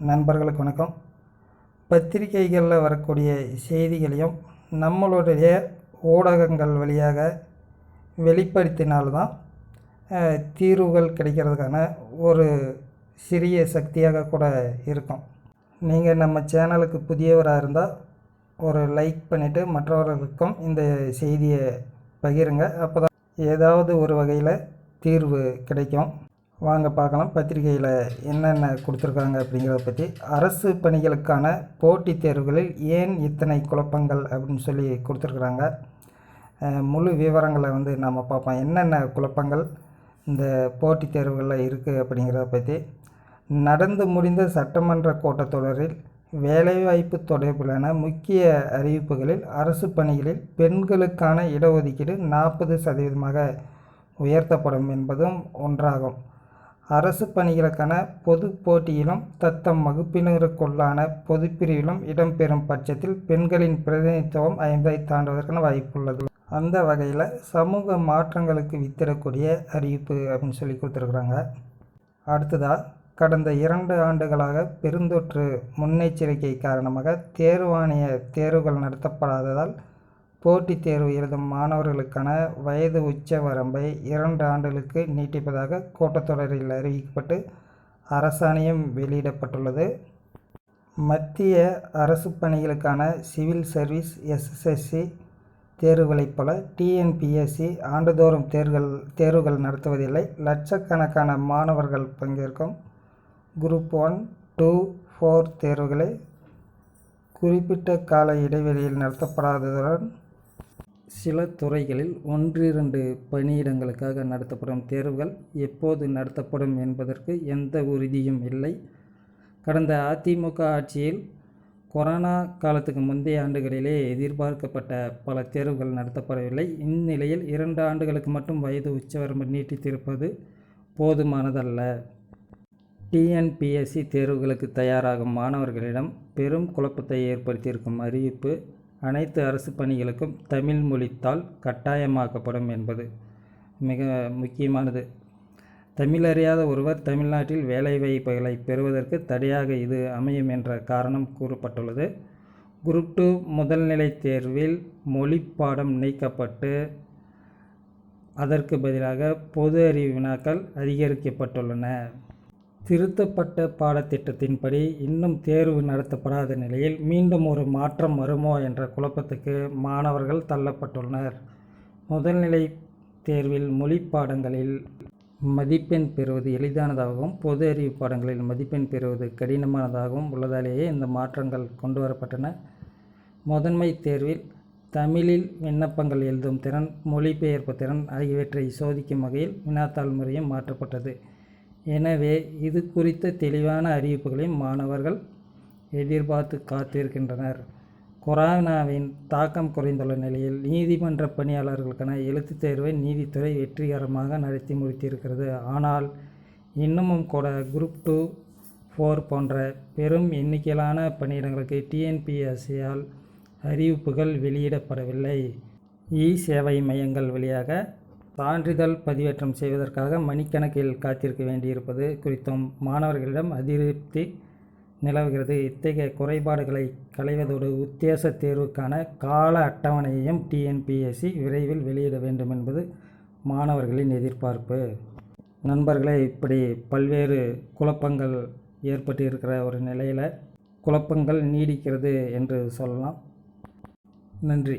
நண்பர்களுக்கு வணக்கம். பத்திரிகைகளில் வரக்கூடிய செய்திகளையும் நம்மளுடைய ஊடகங்கள் வழியாக வெளிப்படுத்தினால்தான் தீர்வுகள் கிடைக்கிறதுக்கான ஒரு சிறிய சக்தியாக கூட இருக்கும். நீங்கள் நம்ம சேனலுக்கு புதியவராக இருந்தால் ஒரு லைக் பண்ணிவிட்டு மற்றவர்களுக்கும் இந்த செய்தியை பகிருங்க. அப்போ தான் ஏதாவது ஒரு வகையில் தீர்வு கிடைக்கும். வாங்க பார்க்கலாம். பத்திரிகையில் என்னென்ன கொடுத்துருக்காங்க அப்படிங்கிறத பற்றி அரசு பணிகளுக்கான போட்டித் தேர்வுகளில் ஏன் இத்தனை குழப்பங்கள் அப்படின்னு சொல்லி கொடுத்துருக்குறாங்க. முழு விவரங்களை வந்து நாம் பார்ப்போம். என்னென்ன குழப்பங்கள் இந்த போட்டித் தேர்வுகளில் இருக்குது அப்படிங்கிறத பற்றி நடந்து முடிந்த சட்டமன்ற கூட்டத்தொடரில் வேலைவாய்ப்பு தொடர்பிலான முக்கிய அறிவிப்புகளில் அரசு பணிகளில் பெண்களுக்கான இடஒதுக்கீடு நாற்பது சதவீதமாக உயர்த்தப்படும் என்பதும் ஒன்றாகும். அரசு பணிகளுக்கான பொது போட்டியிலும் தத்தம் வகுப்பினருக்குள்ளான பொதுப்பிரிவிலும் இடம்பெறும் பட்சத்தில் பெண்களின் பிரதிநிதித்துவம் ஐம்பதை தாண்டுவதற்கான வாய்ப்புள்ளது. அந்த வகையில் சமூக மாற்றங்களுக்கு வித்திடக்கூடிய அறிவிப்பு அப்படின்னு சொல்லி கொடுத்துருக்குறாங்க. அடுத்ததாக கடந்த இரண்டு ஆண்டுகளாக பெருந்தொற்று முன்னெச்சரிக்கை காரணமாக தேர்வாணைய தேர்வுகள் நடத்தப்படாததால் போட்டித் தேர்வு எழுதும் மாணவர்களுக்கான வயது உச்ச வரம்பை இரண்டு ஆண்டுகளுக்கு நீட்டிப்பதாக கூட்டத்தொடரில் அறிவிக்கப்பட்டு அரசாணையம் வெளியிடப்பட்டுள்ளது. மத்திய அரசு பணிகளுக்கான சிவில் சர்வீஸ் எஸ்எஸ்எஸ்சி தேர்வுகளைப் போல டிஎன்பிஎஸ்சி ஆண்டுதோறும் தேர்வுகள் தேர்வுகள் நடத்துவதில்லை. லட்சக்கணக்கான மாணவர்கள் பங்கேற்கும் குரூப் ஒன் டூ ஃபோர் தேர்வுகளை குறிப்பிட்ட கால இடைவெளியில் நடத்தப்படாததுடன் சில துறைகளில் ஒன்றிரண்டு பணியிடங்களுக்காக நடத்தப்படும் தேர்வுகள் எப்போது நடத்தப்படும் என்பதற்கு எந்த உறுதியும் இல்லை. கடந்த அதிமுக ஆட்சியில் கொரோனா காலத்துக்கு முந்தைய ஆண்டுகளிலே எதிர்பார்க்கப்பட்ட பல தேர்வுகள் நடத்தப்படவில்லை. இந்நிலையில் இரண்டு ஆண்டுகளுக்கு மட்டும் வயது உச்சவரம்பு நீட்டித்திருப்பது போதுமானதல்ல. டிஎன்பிஎஸ்சி தேர்வுகளுக்கு தயாராகும் மாணவர்களிடம் பெரும் குழப்பத்தை ஏற்படுத்தியிருக்கும் அறிவிப்பு அனைத்து அரசு பணிகளுக்கும் தமிழ் மொழித்தால் கட்டாயமாக்கப்படும் என்பது மிக முக்கியமானது. தமிழறியாத ஒருவர் தமிழ்நாட்டில் வேலைவாய்ப்புகளை பெறுவதற்கு தடையாக இது அமையும் என்ற காரணம் கூறப்பட்டுள்ளது. குரூப் டூ முதல்நிலை தேர்வில் மொழி பாடம் நீக்கப்பட்டு அதற்கு பதிலாக பொது அறிவு வினாக்கள் அதிகரிக்கப்பட்டுள்ளன. திருத்தப்பட்ட பாடத்திட்டத்தின்படி இன்னும் தேர்வு நடத்தப்படாத நிலையில் மீண்டும் ஒரு மாற்றம் வருமோ என்ற குழப்பத்துக்கு மாணவர்கள் தள்ளப்பட்டுள்ளனர். முதல்நிலை தேர்வில் மொழி பாடங்களில் மதிப்பெண் பெறுவது எளிதானதாகவும் பொது அறிவு பாடங்களில் மதிப்பெண் பெறுவது கடினமானதாகவும் உள்ளதாலேயே இந்த மாற்றங்கள் கொண்டு வரப்பட்டன. முதன்மை தேர்வில் தமிழில் விண்ணப்பங்கள் எழுதும் திறன் மொழிபெயர்ப்பு திறன் ஆகியவற்றை சோதிக்கும் வகையில் வினாத்தாள் முறையும் மாற்றப்பட்டது. எனவே இது குறித்த தெளிவான அறிவிப்புகளையும் மாணவர்கள் எதிர்பார்த்து காத்திருக்கின்றனர். கொரோனாவின் தாக்கம் குறைந்துள்ள நிலையில் நீதிமன்ற பணியாளர்களுக்கான எழுத்துத் தேர்வை நீதித்துறை வெற்றிகரமாக நடத்தி முடித்திருக்கிறது. ஆனால் இன்னமும் கூட குரூப் டூ ஃபோர் போன்ற பெரும் எண்ணிக்கையிலான பணியிடங்களுக்கு டிஎன்பிஎஸ்சியால் அறிவிப்புகள் வெளியிடப்படவில்லை. இ சேவை மையங்கள் வழியாக சான்றிதழ் பதிவேற்றம் செய்வதற்காக மணிக்கணக்கில் காத்திருக்க வேண்டியிருப்பது குறித்தும் மாணவர்களிடம் அதிருப்தி நிலவுகிறது. இத்தகைய குறைபாடுகளை களைவதோடு உத்தேச தேர்வுக்கான கால அட்டவணையையும் டிஎன்பிஎஸ்சி விரைவில் வெளியிட வேண்டும் என்பது மாணவர்களின் எதிர்பார்ப்பு. நண்பர்களே இப்படி பல்வேறு குழப்பங்கள் ஏற்பட்டு இருக்கிற ஒரு நிலையில் குழப்பங்கள் நீடிக்கிறது என்று சொல்லலாம். நன்றி.